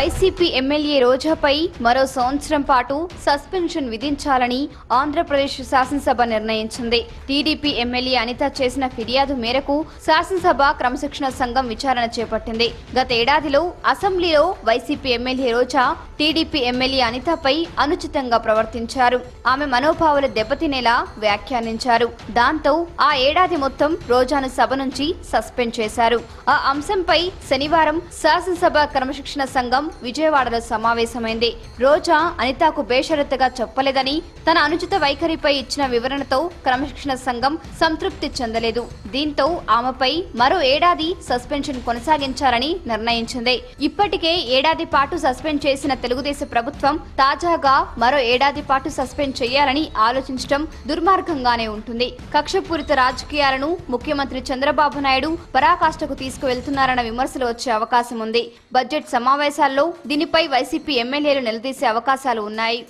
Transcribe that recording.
YCP MLA రోజాపై మరో సంవత్సరం పాటు సస్పెన్షన్ విధించాలని ఆంధ్రప్రదేశ్ శాసనసభ నిర్ణయించింది. టీడీపీ ఎమ్మెల్యే అనిత చేసిన ఫిర్యాదు మేరకు శాసనసభ క్రమశిక్షణ సంఘం విచారణ చేపట్టింది. గత ఏడాదిలో అసెంబ్లీలో YCP MLA Roja TDP MLA అనితపై అనుచితంగా ప్రవర్తించారు. ఆమె మనోభావాలు దెబ్బతినేలా వ్యాఖ్యానించారు. దాంతో ఆ ఏడాది మొత్తం రోజాను సభ నుంచి సస్పెండ్ చేశారు. ఆ అంశంపై శనివారం శాసనసభ క్రమశిక్షణ సంఘం విజయవాడలో సమావేశమైంది. రోజా అనితకు బేషరతుగా చెప్పలేదని తన అనుచిత వైఖరిపై ఇచ్చిన వివరణతో క్రమశిక్షణ సంఘం సంతృప్తి చెందలేదు. దీంతో ఆమెపై మరో ఏడాది సస్పెన్షన్ కొనసాగించాలని నిర్ణయించింది. ఇప్పటికే ఏడాది పాటు సస్పెండ్ చేసిన తెలుగుదేశం ప్రభుత్వం తాజాగా మరో ఏడాది పాటు సస్పెండ్ చేయాలని ఆలోచించడం దుర్మార్గంగానే ఉంటుంది. కక్షపూరిత రాజకీయాలను ముఖ్యమంత్రి చంద్రబాబు నాయుడు పరాకాష్ఠకు తీసుకువెళ్తున్నారన్న విమర్శలు వచ్చే అవకాశం ఉంది. బడ్జెట్ సమావేశాల్లో దీనిపై వైసీపీ ఎమ్మెల్యేలు నిలదీసే అవకాశాలు ఉన్నాయి.